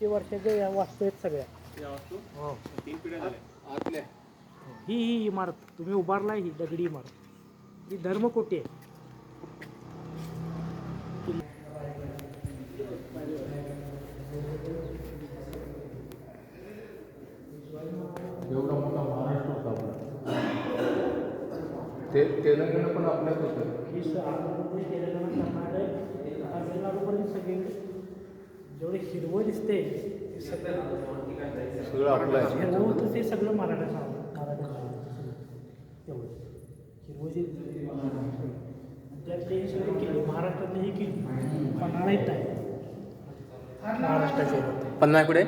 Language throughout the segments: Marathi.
ते वर्षाच्या या वास्तू आहेत सगळ्या. या वास्तू? हो. तीन पिढ्या झाल्या. आतल्या. ही ही इमारत. तुम्ही उभारलाय ही दगडी इमारत. ही धर्मकोटी आहे. एवढा मोठा महाराष्ट्र होता आपला. ते तेलंगणा पण आपल्यात होतं. ही तेलंगणा कर्नाटक तामिळनाडूपर्यंत सगळीकडे जेवढे हिरवं दिसते ते सगळं सगळं आपलं आहे. हिरवं होतं ते सगळं मराठा मराठा तेवढं हिरवं जे त्यातले हे सगळे किल्ले महाराष्ट्रातले हे पन्हाळा येत आहे. महाराष्ट्राचे पन्ना कुठे.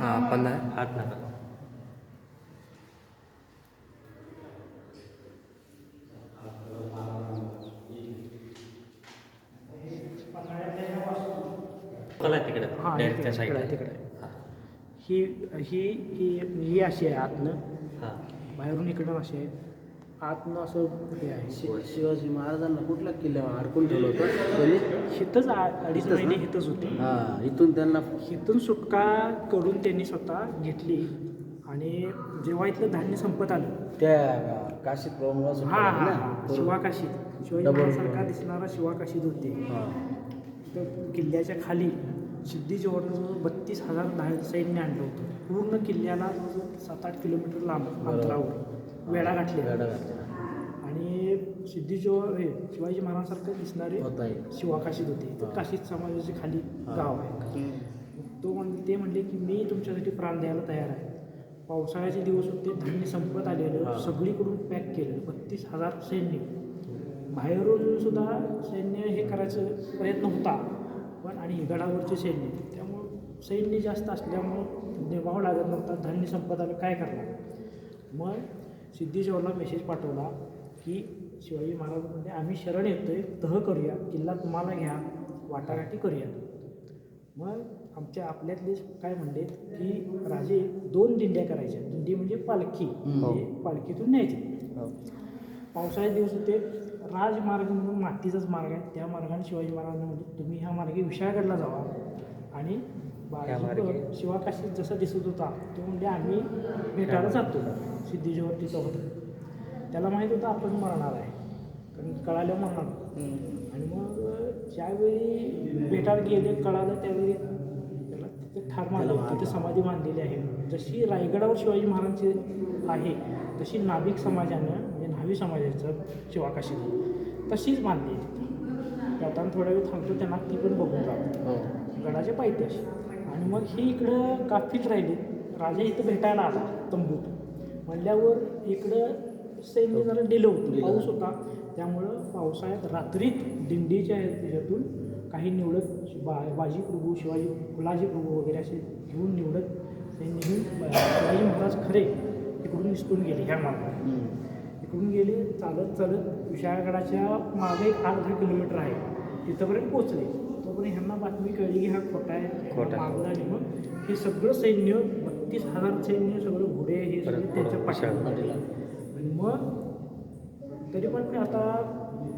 हां पन्ना हात ना कला तिकडे. हां तिकडे तिकडे. ही. ही ही ही अशी आहे आतनं. हां. बाहेरून इकडं अशी आहे. आतनं असं हे आहे. शि- शिवाजी महाराजांना कुठला किल्ल्यावर अडकून ठेवलं होतं? त्यांनी हिथंच आ- अडीच इथंच महिने? हिथंच होते. हा इथून त्यांना हिथून सुटका करून त्यांनी स्वतः घेतली. आणि जेव्हा इथलं धान्य संपत आलं. त्या काशीत हा हा हा. शिवाकाशी. शिवाजी डबल महाराजांसारखा दिसणारा शिवाकाशीत होते तर किल्ल्याच्या खाली सिद्धी जवळ बत्तीस हजार धा- सैन्य आणलं होतं पूर्ण किल्ल्याला जवळजवळ सात आठ किलोमीटर लांब अंतरावर वेढा घातले वेढा घातलेला. आणि सिद्धी हे शिवाजी महाराजांसारखं दिसणारे शिवाकाशीत होते तर. काशीत समाजाचे खाली. गाव आहे तो म्हण ते म्हणले की मी तुमच्यासाठी प्राण द्यायला तयार आहे पावसाळ्याचे दिवस होते धान्य संपत आलेलं. सगळीकडून पॅक केलेलं बत्तीस हजार सैन्य बाहेरून सुद्धा सैन्य हे करायचं प्रयत्न होता. पण आणि गडावरचे सैन्य त्यामुळं सैन्य जास्त असल्यामुळं निभाव लागत नव्हता. धान्य संपत आलं काय करणार? मग सिद्धेश्वरला मेसेज पाठवला की शिवाजी महाराज म्हणजे आम्ही शरण येतोय. तह करूया. किल्ला तुम्हाला घ्या. वाटाघाटी करूया. मग आमच्या आपल्यातले काय म्हणले की राजे दोन दिंड्या करायच्या. दिंडी म्हणजे पालखी. म्हणजे पालखीतून न्यायची. पावसाळ्यात दिवस होते. राजमार्ग म्हणून मातीचाच मार्ग आहे. त्या मार्गाने शिवाजी महाराजांना म्हणजे तुम्ही ह्या मार्गे विशाळगडला जावा. आणि शिवाकाशीत जसा दिसत होता तो म्हणजे आम्ही भेटायला जातो. सिद्धीजीवर तिथं होतं त्याला माहीत होतं आपण मरणार आहे. कारण कळालं मरणार. आणि मग ज्यावेळी भेटायला गेले कळालं त्यावेळी त्याला तिथे ठार मारलं. तिथे समाधी बांधलेली आहे. जशी रायगडावर शिवाजी महाराजांची आहे तशी नाभिक समाजानं न्हावी समाजाचं शिवाकाशी तशीच बांधली आहे जाताना थोडा वेळ थांबतो त्यांना ती पण बघून जातो हो. गडाच्या पायथ्याशी आणि मग ही इकडं काफीत राहिली. राजा इथं भेटायला आला तंबूत. म्हणल्यावर इकडं सैन्य जरा दिलं होतं. पाऊस होता. त्यामुळं पावसाळ्यात रात्रीत दिंडीच्या ह्याच्यातून काही निवडत बा बाजी प्रभू शिवाजी फुलाजी प्रभू वगैरे असे घेऊन निवडत सैन्य घेऊन शिवाजी महाराज खरे इकडून निसटून गेले ह्या मार्गाने इकडून गेले चालत चालत विशाळगडाच्या मागे एक आठ दहा किलोमीटर आहे. तिथंपर्यंत पोचले तोपर्यंत ह्यांना बातमी कळली की हा खोटा आहे खोटा. मागला आणि मग हे सगळं सैन्य बत्तीस हजार सैन्य सगळं घोडे हे सगळे त्यांच्या पाठीला आणि मग तरी पण मी आता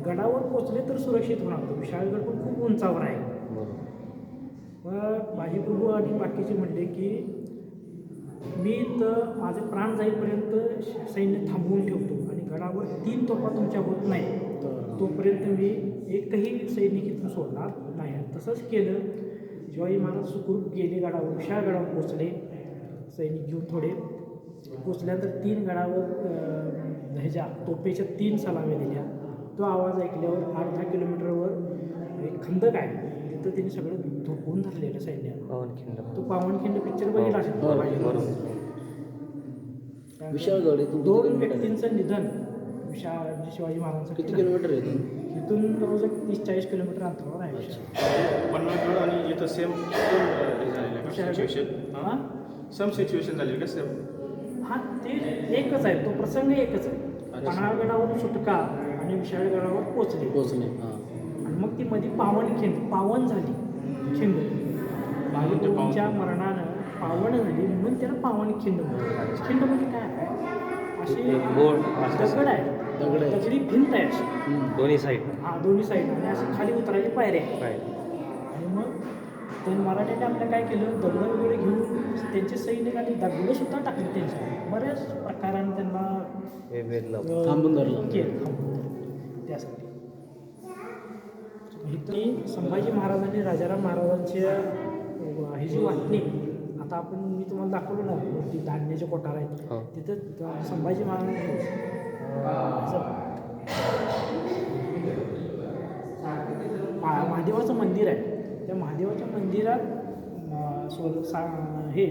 गडावर पोचले तर सुरक्षित होणार. होतं विशाळगड पण खूप उंचावर आहे. मग माझे प्रभू आणि बाकीचे म्हणले की मी तर माझे प्राण जाईपर्यंत सैन्य थांबवून ठेवतो. गडावर तीन तोफा तुमच्या होत नाही तोपर्यंत मी एकही सैनिक इथून सोडणार नाही. तसंच केलं. शिवाजी महाराज सुखरूप गेले गडावर विशाळ गडावर पोचले सैनिक घेऊन थोडे पोचल्यानंतर तीन गडावर ह्याच्या तोफेच्या तीन सलाम्या दिल्या. तो आवाज ऐकल्यावर आठ दहा किलोमीटरवर एक खंदक आहे. तिथं त्यांनी सगळं धोकून धरलेलं सैन्यानं पवनखिंड. तो पावनखिंड पिक्चर बघितला असेल इथून किती दोन? व्यक्तींचं निधन विशाळ म्हणजे शिवाजी महाराजांचं किती केलं. किलोमीटर आहे इथून? इथून रोज एक तीस चाळीस किलोमीटर अंतरावर आहे विशाळ. पन्नासगड आणि इथं सेम हा? सम सिच्युएशन झालेली का? सेम हा ते एकच आहे. तो प्रसंग एकच आहे. पन्हाळगडावरून सुटका आणि विशाळगडावर पोचले पोचणे हां. आणि मग ती मध्ये पावनखिंड पावन झाली खिंड. बाजीप्रभूंच्या मरणानं पावन झाली म्हणून त्याला पावनखिंड म्हणतात. खिंड म्हणजे काय? अशी बोर्ड असं- दगड आहे दगड आहे. भिंत आहे अशी. दोन्ही साईड हा दोन्ही साईड आणि असं खाली उतरायची पायऱ्या. आहे आणि मग त्यांनी मराठ्यांनी आपल्या काय केलं? दगडं वगैरे घेऊन त्यांचे सैनिकांनी दगडं सुद्धा टाकले त्यांच्या बऱ्याच प्रकाराने त्यांना अं, थांबून धरलं. केलं. थांबून. त्यासाठी इथं संभाजी महाराजांनी राजाराम महाराजांच्या अं, ही जी वाटणी आता आपण मी तुम्हाला दाखवलं ना वरती धान्याचे कोठार आहेत. हो. तिथं संभाजी महाराजांनी अं, असं मा- महादेवाचं मंदिर आहे. त्या महादेवाच्या मंदिरात स्वर सा हे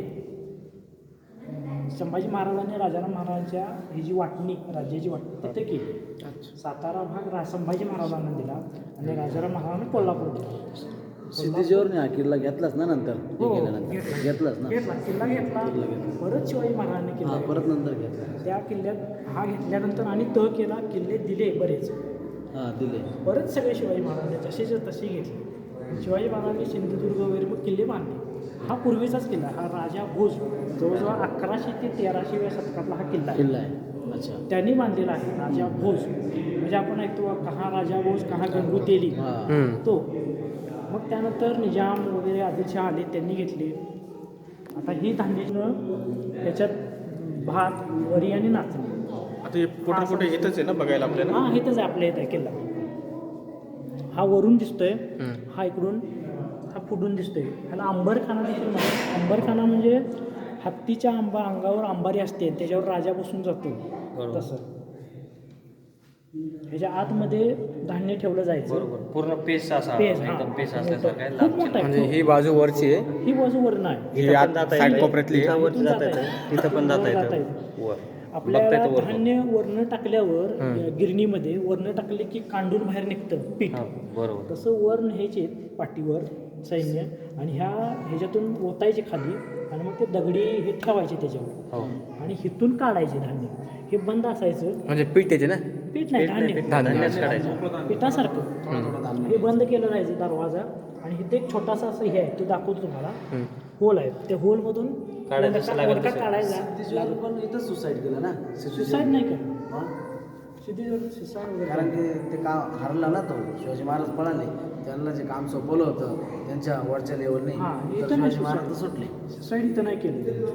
संभाजी महाराजांनी राजाराम महाराजांच्या ही जी वाटणी राज्याची वाटणी तिथे केली. सातारा भाग रा संभाजी महाराजांना दिला आणि राजाराम महाराजांना कोल्हापूर दिला. सिद्धेश्वरने हा किल्ला घेतलाच ना नंतर? हो, घेतला. घेतलाच ना? घेतला. किल्ला घेतला किल्ला घेतला. परत शिवाजी महाराजांनी हा किल्ला परत नंतर घेतला. त्या किल्ल्यात हा घेतल्यानंतर आणि तह केला किल्ले दिले बरेच. हा दिले. परत सगळे शिवाजी महाराजांनी जसेच्या तसे घेतले. शिवाजी महाराजांनी सिंधुदुर्ग वगैरे मग किल्ले बांधले. हा पूर्वीचाच किल्ला हा राजा भोज जवळजवळ अकराशे ते तेराशे शतकातला हा किल्ला आहे. किल्ला आहे. अच्छा. त्यांनी बांधलेला आहे राजा भोज. म्हणजे आपण ऐकतो कहा राजा भोज कहा गंगू तेली. हा. तो मग त्यानंतर निजाम वगैरे आदिलशाह आले त्यांनी घेतले. आता ही धान्यानं ह्याच्यात भात वरी आणि नाचणी. आता हे कुठं कुठे येतच आहे ना बघायला आपल्याला? हा इथंच आहे आपल्या इथं किल्ला. हा वरून दिसतोय. हा इकडून हा पुढून दिसतोय. ह्याला अंबरखाना देखील म्हणतात अंबरखाना म्हणजे हत्तीच्या आंबा अंगावर अंबारी असते त्याच्यावर राजा बसून जातो. तसं. ह्याच्या आतमध्ये धान्य ठेवलं जायचं. बरोबर. पूर्ण पेस असा पेस, हा. एकदम पेस असल्यासारखं आहे. खूप. मोठा म्हणजे. ही बाजू वरची आहे. ही बाजू वरण आहे ही आत साईड कोपऱ्यातली आहे. जाता येतं. इथं पण जाता वर जाता येतं. वर. बघता आपल्याला येतं वर. धान्य वरण टाकल्यावर. गिरणीमध्ये वरण टाकले की कांडून बाहेर निघतं पीठ. हा बरोबर. तसं वर न्यायचे पाठीवर सैन्य आणि ह्या ह्याच्यातून ओतायचे खाली आणि मग ते दगडी हे ठेवायचे त्याच्यावर. हो. आणि हिथून काढायचे धान्य. हे बंद असायचं. म्हणजे पीठ येते ना? पीठ नाही धान्य. धान्यच काढायचं. पिठासारखं. हे बंद केलं जायचं दरवाजा आणि इथे एक छोटासा असं हे आहे तो दाखवतो तुम्हाला. होल आहे. त्या होलमधून काढायचं इथंच सुसाईड केलं ना? सुसाईड नाही का हा? कारण की ते काम हरला ना तो. शिवाजी महाराज पळाले. त्यांना जे काम सोपवलं होतं त्यांच्या वरच्या लेवलने हा, इथं शिवाजी महाराज तर सुटले. सुसाईड इथं नाही केलं.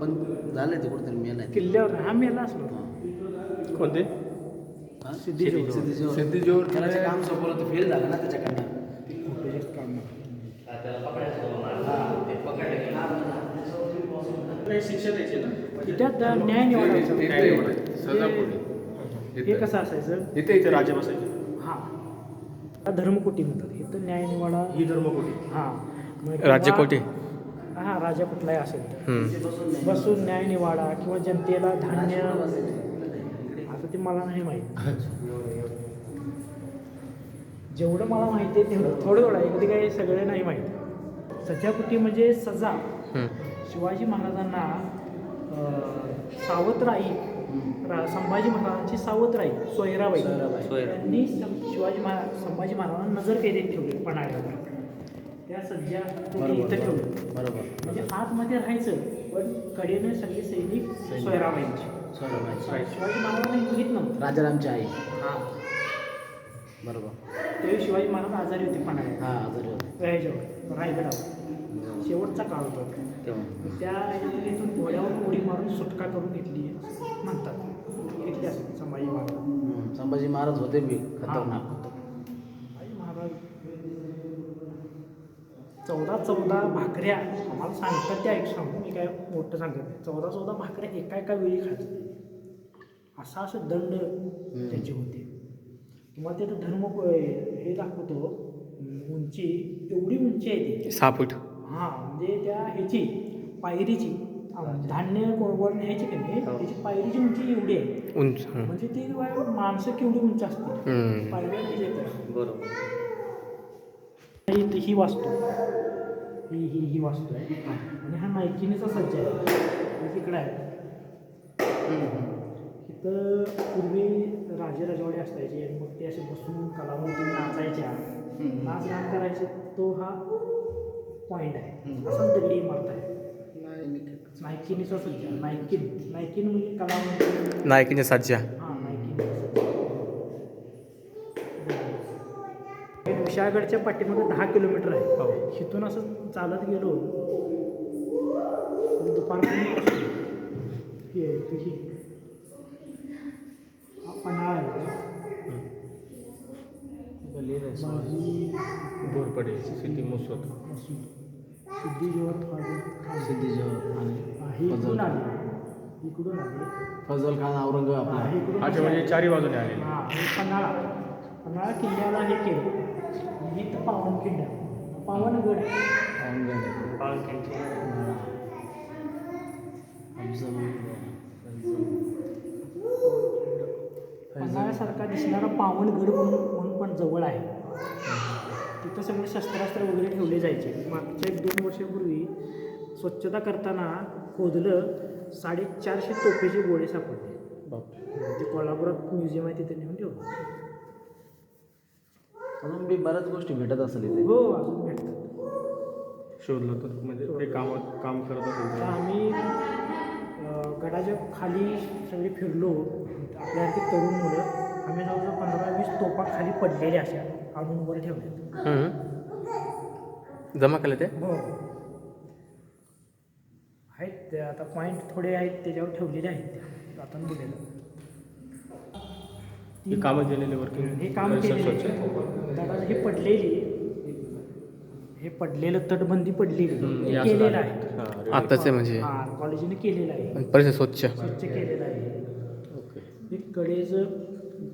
पण झाले ते कुठेतरी मेल. आहे किल्ल्यावर हा मेला असलो कोणते? त्याला जे काम सोपवलं ते फेल झालं ना त्याच्याकडनं. त्यात न्याय निवडायचा. हे कसं असायचं? इथे इथे. इथे राजा बसायचे. हा. हा धर्मकोटी म्हणतात. इथं न्याय निवाडा. ही धर्मकोटी. हा. राज्यकोटी. हा राजा कुठलाही असेल तर. बसून न्याय निवाडा किंवा जनतेला धान्य आता ते मला नाही माहीत. जेवढं मला माहिती आहे तेवढं. थोडं थोडं आहे कधी काही सगळे नाही माहीत. सजापुटी म्हणजे सजा. शिवाजी महाराजांना सावतराई संभाजी महाराजांची सावतराई सोयराबाई. त्यांनी सं- शिवाजी महाराज संभाजी महाराजांना नजर कैदेत ठेवले पन्हाळ्यावर. त्या सज्जा इथं ठेवलं बरोबर. म्हणजे आतमध्ये राहायचं पण कडेनं सगळे सैनिक सोयराबाईंचे. सोयराबाई. शिवाजी महाराजांना घेत नव्हतं. राजारामची आई. हा. बरोबर. त्यावेळी शिवाजी महाराज आजारी होते पन्हाळ्यात हा आजारी होते. ह्याच्यावर रायगडावर. शेवटचा काळ होता. तेव्हा. त्या इथून घोड्यावर उडी मारून सुटका करून घेतली म्हणतात. घेतली असेल संभाजी महाराज. हम्म. संभाजी महाराज होते बी खतरनाक संभाजी महाराज चौदा चौदा भाकऱ्या आम्हाला सांगतात त्या एक सांगू मी काय मोठं सांगत नाही. चौदा चौदा भाकऱ्या एका एका वेळी खात असा असं दंड त्याचे होते. किंवा ते तर धर्म हे दाखवतो उंची एवढी उंची आहे ती. सहा फूट. हां म्हणजे त्या ह्याची पायरीची धान्य वर न्यायची की नाही हो. त्याची पायरीची उंची एवढी आहे. उंच. म्हणजे ती माणसं केवढी उंच येतात बरोबर. ही ही वास्तू. ही ही ही वास्तू आहे. आणि हा नायकिनीचा सज्ज आहे. तिकडं आहे. इथं पूर्वी राजे राजवाडे असायचे आणि मग ते असे बसून कलावंती नाचायच्या. नाच गान करायचे तो हा पॉईंट आहे. असा दगडी इमारत आहे. नायकिनीचा. सज्ज आहे. नायकिन. नायकिन म्हणजे कलावंती नायकीच्या सातच्या हां नायकिनीचा सज्ज विशाळगडच्या पाठीमागे दहा किलोमीटर आहे. हो. इथून असं चालत गेलो. तर दुपारपर्यंत मसूद, सिद्धी सिद्धी आणि हे इकडून आले. इकडून आले. फजल खान औरंगाबाद आपला. हे इकडून अच्छा म्हणजे चारी बाजूने हा हे पन्हाळा. पन्हाळा किल्ल्याला हे केलं. आणि पावनखिंड आहे पावनगड आहे. पन्हाळ्यासारखा दिसणारा पावनगड म्हणून म्हणून पण जवळ आहे. तिथं सगळे शस्त्रास्त्र वगैरे ठेवले जायचे. मागच्या एक दोन वर्षापूर्वी स्वच्छता करताना खोदलं साडेचारशे तोफेचे गोळे सापडले. ते कोल्हापुरात म्युझियम आहे तिथे नेऊन ठेवलं. अजून बी बऱ्याच गोष्टी भेटत असेल इथे. हो अजून भेटतात. शोधलं तर म्हणजे ते काम काम करत असेल तर. आम्ही अं, गडाच्या खाली सगळे फिरलो. आपल्यासारखी तरुण मुलं. आम्ही जवळजवळ पंधरा वीस तोफा खाली पडलेल्या अशा. आणून वर हम्म. जमा केलं ते? हो. आहेत ते आता पॉईंट थोडे आहेत त्याच्यावर ठेवलेले आहेत आता बघायला हे कामं केलेले वर्किंग हे काम केलेले हे पडलेली. हे पडलेलं तटबंदी पडलेली हे केलेलं आहे. आत्ताच आहे म्हणजे. हा कॉलेजने केलेलं आहे. परिसर स्वच्छ. स्वच्छ केलेलं आहे. ओके. एक कडेचं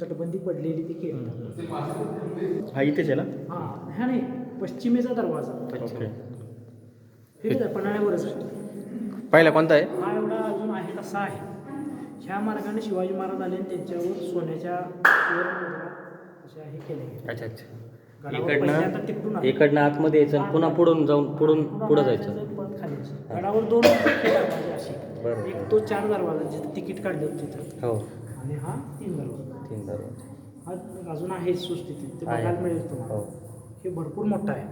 तटबंदी पडलेली ती केली हा इथेच आहे ना? हा हा नाही पश्चिमेचा दरवाजा. ओके. हे काय पन्हाळ्यावरच आहे. पहिला कोणता आहे? हा एवढा अजून आहे तसा आहे. ह्या मार्गाने शिवाजी महाराज आले आणि त्यांच्यावर सोन्याच्या अशा हे केले अच्छा अच्छा. आले. इकडनं आतमध्ये यायचं पुन्हा पुढून जाऊन पुढून पुढं जायचं. गडावर दोन असे. एक तो चार दरवाजा जिथं तिकीट काढलं होतं तिथं. हो. आणि हा तीन दरवाजा. तीन दरवाजे हा अजून आहे सुस्थितीत ते आहे. बघायला मिळेल तुम्हाला. हो. हे भरपूर मोठा आहे.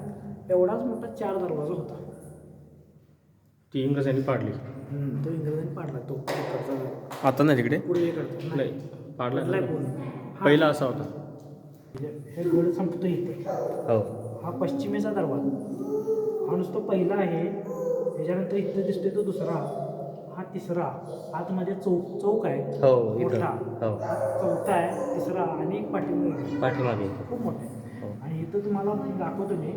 एवढाच मोठा चार दरवाजा होता. ती इंग्रजांनी पाडली. तो इंग्रजांनी पाडला. तो इकडचा. आता नाही तिकडे? पूर्वेकडचा नाही. बदलाय पाडला पूर्ण. हा. पहिला असा होता. हे गड संपतो इथे. हो. हा पश्चिमेचा दरवाजा. हा नुसतो पहिला आहे. त्याच्यानंतर इथं दिसतोय तो दुसरा. तिसरा आतमध्ये चौक चौक आहे. हो मोठा इथं. हो हा. चौथा आहे तिसरा आणि एक पाठीमागे. पाठीमागे. खूप मोठा आहे. हो. आणि इथं तुम्हाला दाखवतो मी.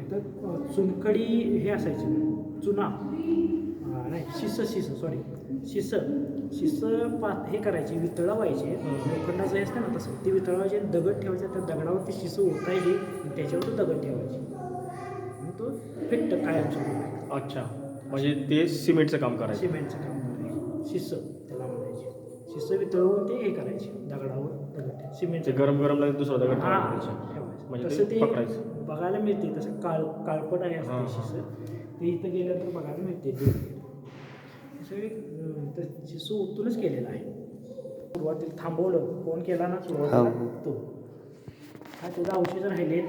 इथं अ, चुनखडी हे असायची. चुना. अ, नाही शिस शिस सॉरी शिस. शिस पा हे करायचे वितळा व्हायचे लोखंडाचं हे असतं ना तसं. ते वितळायचे दगड ठेवायचे. त्या दगडावर ती शिस ओतायची आणि त्याच्यावर तो दगड ठेवायचे. आणि तो फिट्ट कायमस्वरूपी अच्छा. म्हणजे ते सिमेंटचं काम करायचं. सिमेंटचं काम करायचे. शिस त्याला म्हणायचे. शिस वितळवून ते हे करायचे. दगडावर दगड. सिमेंटचं गरम गरम लागेल दुसरा दगड ठेवायचा. म्हणजे तसं ते. बघायला मिळते. तसं काळ काळपट आहे हा, असते हा. शिस. ते इथं गेल्यानंतर बघायला मिळते. ते सगळे अं, तर केलेला आहे. सुरुवातीला थांबवलं. फोन केला ना सुरुवातीला हो. तो. हा त्याचा औषध राहिले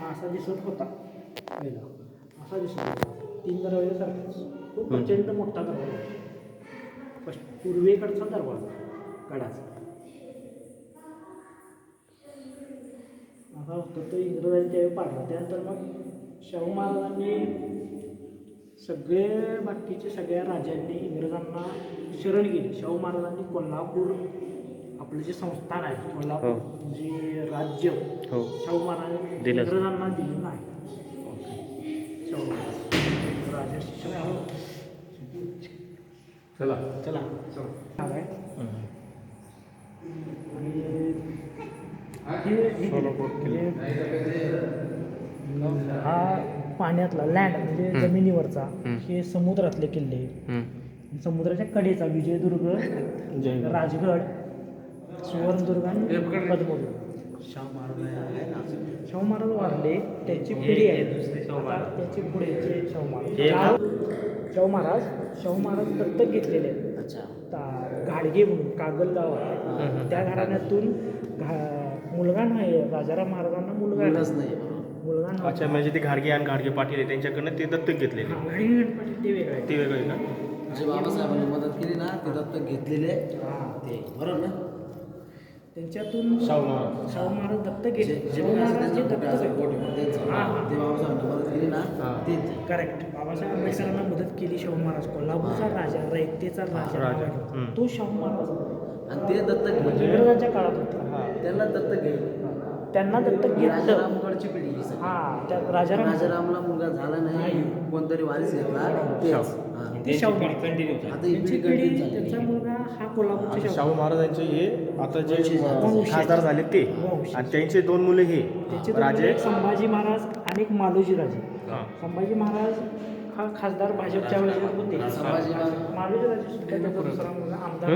हा असा दिसत होता. पहिला असा दिसत होता. तीन दरवाजासारखाच खूप प्रचंड मोठा दरवाजा. पश्च- पूर्वेकडचा दरवाजा गडाचा. असा होता तो इंग्रजांनी त्यावेळी पाडला. त्यानंतर मग शाहू महाराजांनी सगळे बाकीचे सगळ्या राजांनी इंग्रजांना शरण गेली शाहू महाराजांनी कोल्हापूर आपलं जे संस्थान आहे कोल्हापूर जे राज्य हो. शाहू महाराजांनी दिलं. इंग्रजांना दिलं नाही. शाहू चला. चला. चला आहे आणि हे पाण्यातला लँड म्हणजे जमिनीवरचा. हे समुद्रातले किल्ले. समुद्राच्या कडेचा विजयदुर्ग जय राजगड सुवर्णदुर्ग आणि पद्मदुर्ग. शाहू महाराज आहे ना शाहू महाराज वारले त्याची पिढी आहे. आता त्याची पुढे जे शाहू महाराज शाहू- शाहू महाराज शाहू महाराज दत्तक घेतलेले आहेत. अच्छा. ता- घाडगे म्हणून कागल गाव आहे त्या घराण्यातून घा मुलगा नाही राजाराम महाराजांना मुलगाच नाही. नाही. मुलगा नव्हता. अच्छा म्हणजे ते घाडगे आणि घाडगे पाटील आहे त्यांच्याकडनं ते दत्तक घेतलेले घाडगे ते वेगळे. ते वेगळं ना जे बाबासाहेबांनी मदत केली ना ते दत्तक घेतलेले हा. ते बरोबर ना? त्यांच्यातून शाहू महाराज. शाहू महाराज घेतले जे शाहू महाराज जे असेल दत्तक त्यांचं पोट आहे आहे, त्यांचं. ते बाबासाहेबांना मदत केली ना हां. तेच. करेक्ट बाबासाहेब आंबेडकरांना मदत केली शाहू महाराज. कोल्हापूरचा राजा रयतेचा राजा. तो शाहू महाराज. आणि ते दत्तक इंग्रजांच्या काळात होते. त्यांना दत्तक घेतले त्यांना दत्तक घेतलं राजारामगडची पिढी ही त्या राजाराम राजारामला मुलगा झाला नाही. कोणतरी वारीस घेतला हां. ते शाहू महाराज. आता त्यांची कंटिन्यू मुलगा हा कोल्हापूरचे आणि शाहू महाराजांचे हे आता जे. खासदार झाले ते. आणि त्यांचे दोन मुले हे त्याचे राजे. संभाजी महाराज आणि एक मालोजी राजे. संभाजी महाराज हा खासदार भाजपच्या वेळेस होते. संभाजी महाराज. मालोजी राजे सुद्धा आमदार